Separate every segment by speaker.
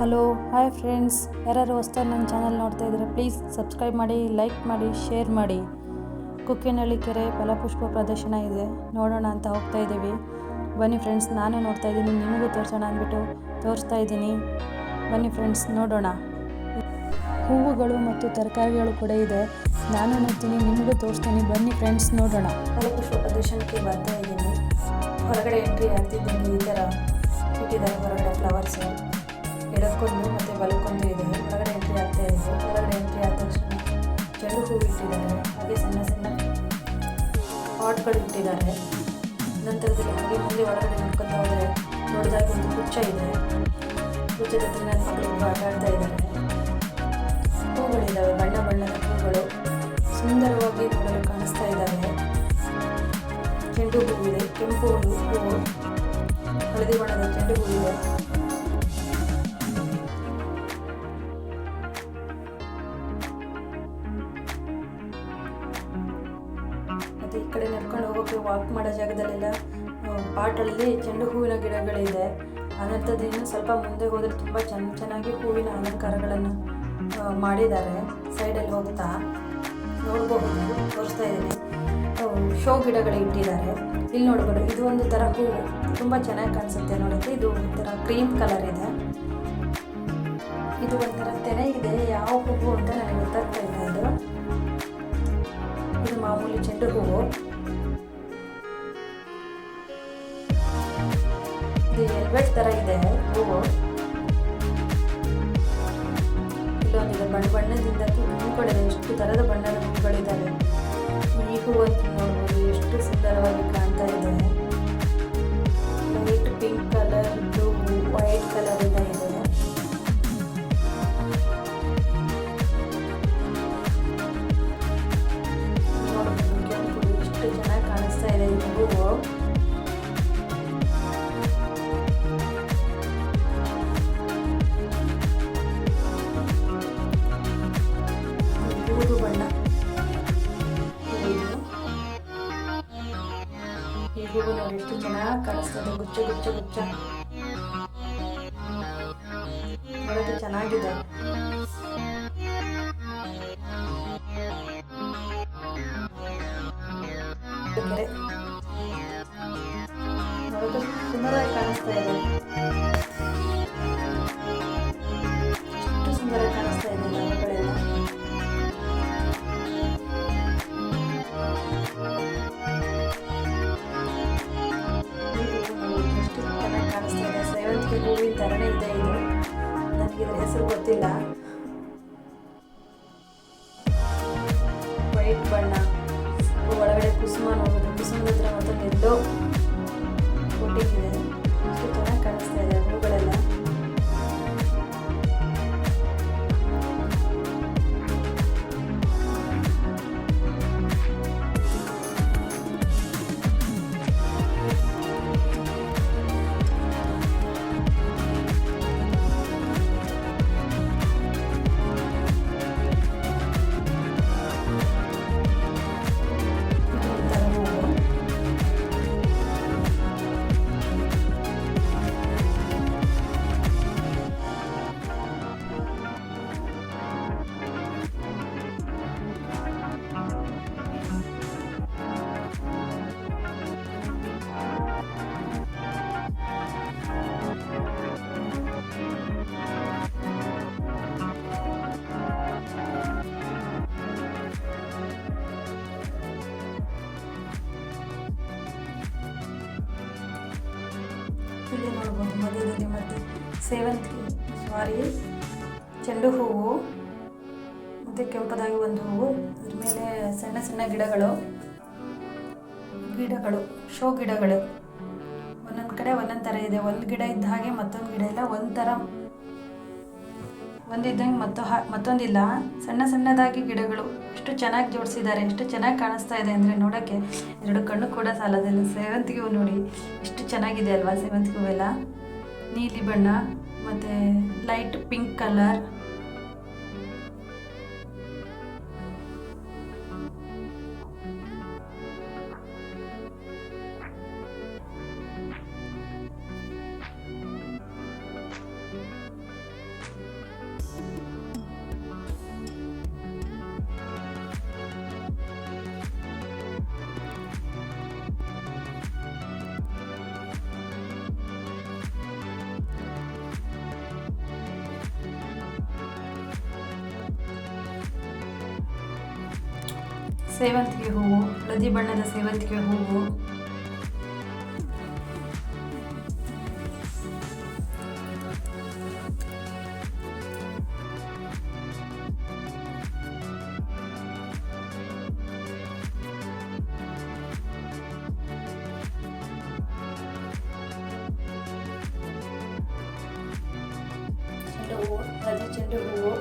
Speaker 1: Hello, hi friends. ಯಾರ್ಯಾರು ಹೊಸ್ದಾಗಿ ನನ್ನ ಚಾನಲ್ ನೋಡ್ತಾ ಇದ್ದಾರೆ, ಪ್ಲೀಸ್ ಸಬ್ಸ್ಕ್ರೈಬ್ ಮಾಡಿ, ಲೈಕ್ ಮಾಡಿ, ಶೇರ್ ಮಾಡಿ. ಕುಕ್ಕಿನಹಳ್ಳಿ ಕೆರೆ ಫಲಪುಷ್ಪ ಪ್ರದರ್ಶನ ಇದೆ. ನೋಡೋಣ ಅಂತ ಹೋಗ್ತಾ ಇದ್ದೀವಿ. ಬನ್ನಿ ಫ್ರೆಂಡ್ಸ್, ನಾನು ನೋಡ್ತಾ ಇದ್ದೀನಿ, ನಿಮಗೂ ತೋರಿಸೋಣ ಅಂದ್ಬಿಟ್ಟು ತೋರಿಸ್ತಾ ಇದ್ದೀನಿ. ಬನ್ನಿ ಫ್ರೆಂಡ್ಸ್, ನೋಡೋಣ. ಹೂವುಗಳು ಮತ್ತು ತರಕಾರಿಗಳು ಕೂಡ ಇದೆ. ನಾನು ನೋಡ್ತೀನಿ, ನಿಮಗೂ ತೋರಿಸ್ತೀನಿ. ಬನ್ನಿ ಫ್ರೆಂಡ್ಸ್, ನೋಡೋಣ. ಫಲಪುಷ್ಪ ಪ್ರದರ್ಶನಕ್ಕೆ ಬರ್ತಾ ಇದ್ದೀನಿ. ಹೊರಗಡೆ ಎಂಟ್ರಿ ಆಗ್ತಿದ್ದೀನಿ ಈ ಥರ ಇಟ್ಟಿದ್ದಾರೆ, ಹೊರಗಡೆ ಫ್ಲವರ್ಸು. ಎಡಕ್ಕೊಂದು ಮತ್ತು ಬಲಕ್ಕೊಂದು ಇದೆ. ಹೊರಗಡೆ ಎಂಟ್ರಿ ಆಗ್ತಾ ಇದೆ. ಹೊರಗಡೆ ಎಂಟ್ರಿ ಆದ ತಕ್ಷಣ ಚೆಂಡು ಹೂವು ಇಟ್ಟಿದ್ದಾರೆ ಹಾಗೆ ಸಣ್ಣ ಸಣ್ಣ ಪಾಟ್ಗಳು ಇಟ್ಟಿದ್ದಾರೆ. ನಂತರದಲ್ಲಿ ಹಾಗೆ ಮುಂದೆ ಒಳಗಡೆ ನೋಡ್ಕೊತಾ ಹೋದರೆ ದೊಡ್ಡದಾಗಿ ಒಂದು ಗುಚ್ಚ ಇದೆ. ಗುಚ್ಚದ ಹತ್ರ ಆಟ ಆಡ್ತಾ ಇದ್ದಾರೆ. ಪಾಟಲ್ಲಿ ಚೆಂಡು ಹೂವಿನ ಗಿಡಗಳಿದೆ. ಅನಂತರದ್ದು ಸ್ವಲ್ಪ ಮುಂದೆ ಹೋದರೆ ತುಂಬ ಚೆನ್ನ ಚೆನ್ನಾಗಿ ಹೂವಿನ ಅಲಂಕಾರಗಳನ್ನು ಮಾಡಿದ್ದಾರೆ. ಮಾಡಿದ್ದಾರೆ ಸೈಡಲ್ಲಿ ಹೋಗ್ತಾ ನೋಡಬಹುದು ತೋರಿಸ್ತಾ ಇದ್ದೀನಿ. ಶೋ ಗಿಡಗಳು ಇಟ್ಟಿದ್ದಾರೆ. ಇಲ್ಲಿ ನೋಡ್ಬೋದು, ಇದು ಒಂದು ಥರ ಹೂವು ತುಂಬ ಚೆನ್ನಾಗಿ ಕಾಣಿಸುತ್ತೆ ನೋಡೋಕ್ಕೆ. ಇದು ಒಂಥರ ಕ್ರೀಮ್ ಕಲರ್ ಇದೆ. ಇದು ಒಂಥರ ತೆನೆ ಇದೆ. ಯಾವ ಹೂವು ಅಂತ ನನಗೆ ಗೊತ್ತಾಗ್ತಾ ಇಲ್ಲ ಇದು ಇದು ಮಾಮೂಲಿ ಚೆಂಡು ಹೂವು. ಇದು ಎಲ್ವೆಟ್ ಥರ ಇದೆ ಹೂವು ಇಲ್ಲೊಂದಿದೆ, ಬಣ್ಣ ಬಣ್ಣದಿಂದ ಹೂಗಳಿದೆ ಎಷ್ಟು ಥರದ ಬಣ್ಣದ ಹೂಗಳಿದ್ದಾವೆ. ಈ ಹೂವಂತೂ ಈ ಹೂವು ನೋಡಿ ಎಷ್ಟು ಚೆನ್ನಾಗಿ ಕಾಣಿಸ್ತದೆ ಗುಚ್ಚ ಗುಚ್ಚ ಗುಚ್ಚ ನೋಡೋಕೆ ಚೆನ್ನಾಗಿದೆ Estela ಇಲ್ಲಿ ನೋಡ್ಬೋದು ಮಧ್ಯದಲ್ಲಿ ಮತ್ತೆ ಸೇವಂತಿಗೆ ಸಾರಿ ಚೆಂಡು ಹೂವು, ಮತ್ತೆ ಕೆಂಪದಾಗಿ ಒಂದು ಹೂವು, ಅದ್ರ ಮೇಲೆ ಸಣ್ಣ ಸಣ್ಣ ಗಿಡಗಳು ಗಿಡಗಳು, ಶೋ ಗಿಡಗಳು. ಒಂದೊಂದು ಕಡೆ ಒಂದೊಂದು ಥರ ಇದೆ. ಒಂದು ಗಿಡ ಇದ್ದ ಹಾಗೆ ಮತ್ತೊಂದು ಗಿಡ ಇಲ್ಲ. ಒಂದು ಥರ ಒಂದಿದ್ದಂಗೆ ಮತ್ತೊ ಮತ್ತೊಂದಿಲ್ಲ. ಸಣ್ಣ ಸಣ್ಣದಾಗಿ ಗಿಡಗಳು. ಎಷ್ಟು ಚೆನ್ನಾಗಿ ಜೋಡಿಸಿದ್ದಾರೆ, ಎಷ್ಟು ಚೆನ್ನಾಗಿ ಕಾಣಿಸ್ತಾ ಇದೆ ಅಂದರೆ ನೋಡೋಕ್ಕೆ ಎರಡು ಕಣ್ಣು ಕೂಡ ಸಾಲದಿಲ್ಲ. ಸೇವಂತಿಗೆ ಹೂವು ನೋಡಿ, ಎಷ್ಟು ಚೆನ್ನಾಗಿದೆ ಅಲ್ವಾ ಸೇವಂತಿಗೆ ಹೂವೆಲ್ಲ? ನೀಲಿ ಬಣ್ಣ, ಮತ್ತು ಲೈಟ್ ಪಿಂಕ್ ಕಲರ್ ಸೇವಂತಿಗೆ ಹೂವು ಹಳದಿ ಬಣ್ಣದ ಸೇವಂತಿಗೆ ಹೂವು ಚೆಂಡು ಹೂವು ಹಳದಿ ಚೆಂಡು ಹೂವು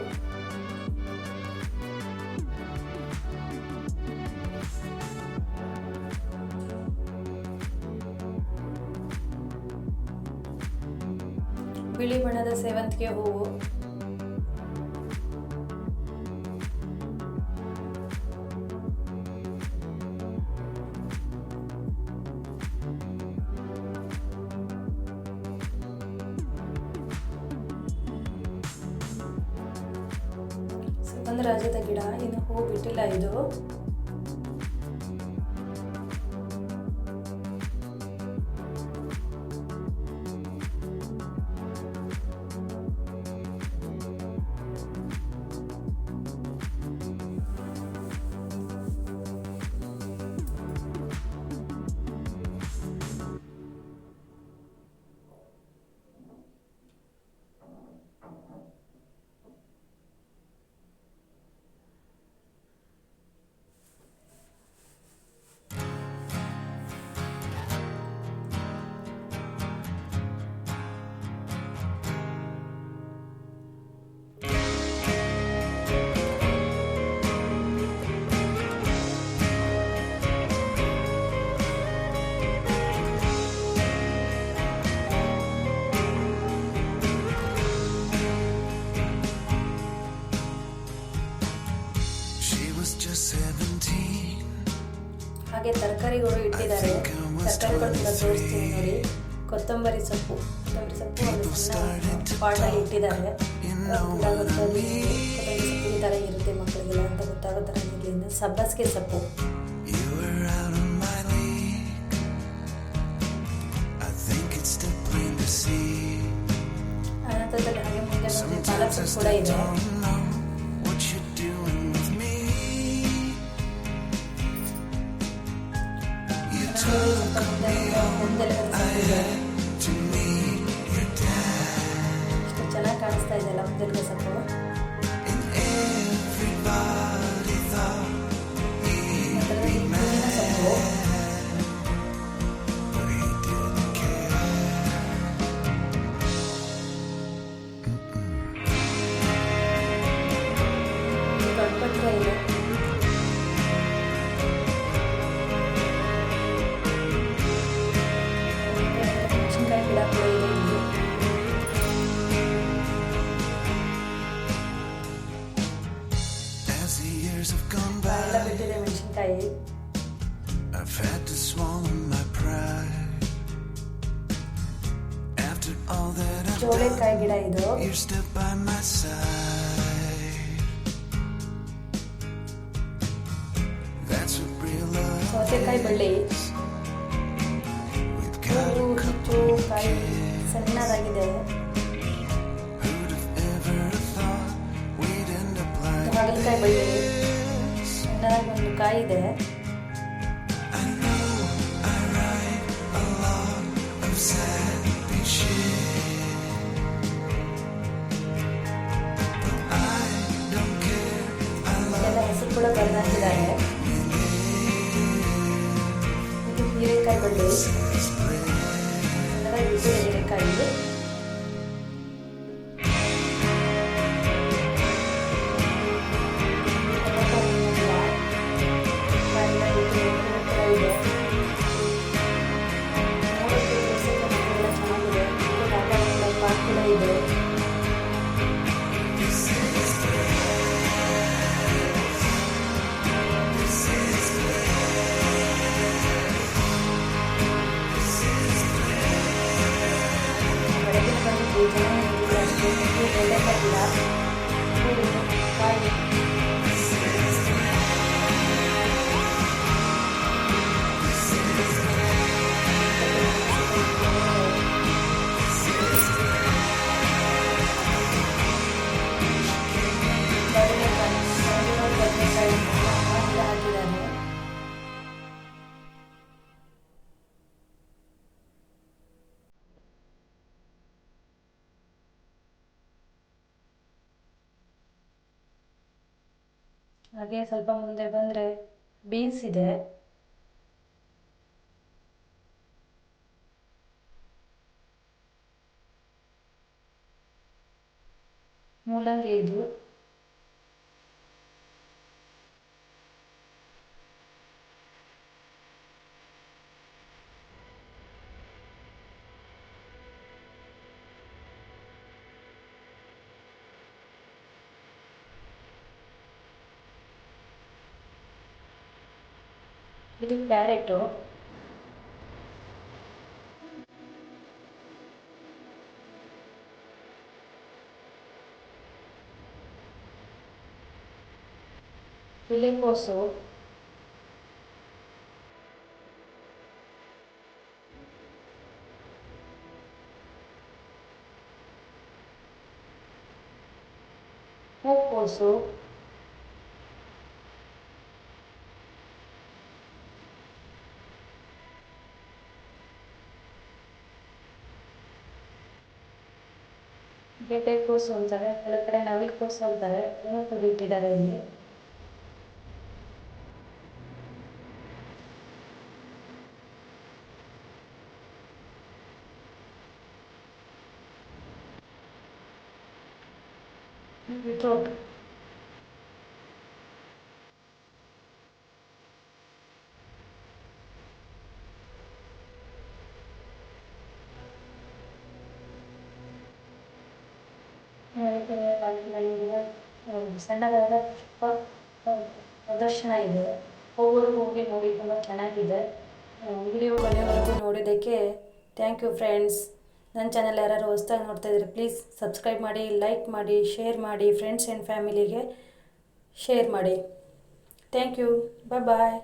Speaker 1: ಬಿಳಿ ಬಣ್ಣದ ಸೇವಂತಿಗೆ ಹೂವು. ಸುಗಂಧರಾಜದ ಗಿಡ ಇನ್ನು ಹೂ ಬಿಟ್ಟಿಲ್ಲ ಇದು. ಹಾಗೆ ತರಕಾರಿಗಳು ಇಟ್ಟಿದ್ದಾರೆ. ತರಕಾರಿಗಳು ತೋರಿಸ್ತೀನಿ ನೋಡಿ. ಕೊತ್ತಂಬರಿ ಸೊಪ್ಪು. ಕೊತ್ತಂಬರಿ ಸೊಪ್ಪು ಒಂದು ಸಣ್ಣ ಪಾಟಲ್ಲಿ ಇಟ್ಟಿದ್ದಾರೆ. ಗೊತ್ತಾಗುತ್ತೆ ಈ ಥರ ಇರುತ್ತೆ ಮಕ್ಕಳಿಗೆಲ್ಲ ಅಂತ ಗೊತ್ತಾಗೋ ಥರ ಇರಲಿಲ್ಲ ಸಬ್ಬಸಿಗೆ ಸೊಪ್ಪು. ಅನಂತರದಲ್ಲಿ ಹಾಗೆ ಮುಂದೆ ಮುಂದೆ ಪಾಲಕ್ ಸೊಪ್ಪು ಕೂಡ ಇದೆ. ಇದೆಯಲ್ಲ ಮುಂದೆ ಸೊಪ್ಪು ಜೋಳೇಕಾಯಿ ಗಿಡ ಇದು.
Speaker 2: ಇಟ್ಸ್ಟಪ್ಪ ಮಸೂ
Speaker 1: ಸೌತೆಕಾಯಿ ಬಳ್ಳಿ.
Speaker 2: ಕೆಲವೊಂದು ಕಪ್ಪು
Speaker 1: ಕಾಯಿ ಸಣ್ಣದಾಗಿದೆ. ಹಾಗಲಕಾಯಿ ಬಳ್ಳಿ. ಸಣ್ಣ ಕಾಯಿ ಇದೆ. ಬೆಳೆಕಾಯಿ ಗಿಡ ಹೂವು ಕಾಯಿ ಬದನೆಕಾಯಿ ಹಾಗೆ ಸ್ವಲ್ಪ ಮುಂದೆ ಬಂದರೆ ಬೀನ್ಸ್ ಇದೆ. ಮೂಲಂಗಿ ಇದು. ಇದು ಕ್ಯಾರೆಟು ಎಲೆಕೋಸು ಹೂಕೋಸು ಗೆಡ್ಡೆಕೋಸು ಅಂತಾರೆ ಕೆಲವು ಕಡೆ ನವಿಲುಕೋಸು ಅಂತಾರೆ ಇನ್ನೊಂದು ಬಿಟ್ಟಿದ್ದಾರೆ ಇಲ್ಲಿ ಬೀಟ್ರೋಟ್ ಸಣ್ಣದಾದ ಪುಷ್ಪ ಪ್ರದರ್ಶನ ಇದೆ. ಹೋಗೋರು ಹೋಗಿ ನೋಡಿ, ತುಂಬ ಚೆನ್ನಾಗಿದೆ. ವಿಡಿಯೋ ಕೊನೆವರೆಗೂ ನೋಡಿದ್ದಕ್ಕೆ ಥ್ಯಾಂಕ್ ಯು ಫ್ರೆಂಡ್ಸ್ ನನ್ನ ಚಾನಲ್ ಯಾರು ಹೊಸ್ದಾಗಿ ನೋಡ್ತಾ ಇದ್ದೀರಿ ಪ್ಲೀಸ್ ಸಬ್ಸ್ಕ್ರೈಬ್ ಮಾಡಿ ಲೈಕ್ ಮಾಡಿ ಶೇರ್ ಮಾಡಿ ಫ್ರೆಂಡ್ಸ್ ಆ್ಯಂಡ್ ಫ್ಯಾಮಿಲಿಗೆ ಶೇರ್ ಮಾಡಿ. Thank you bye bye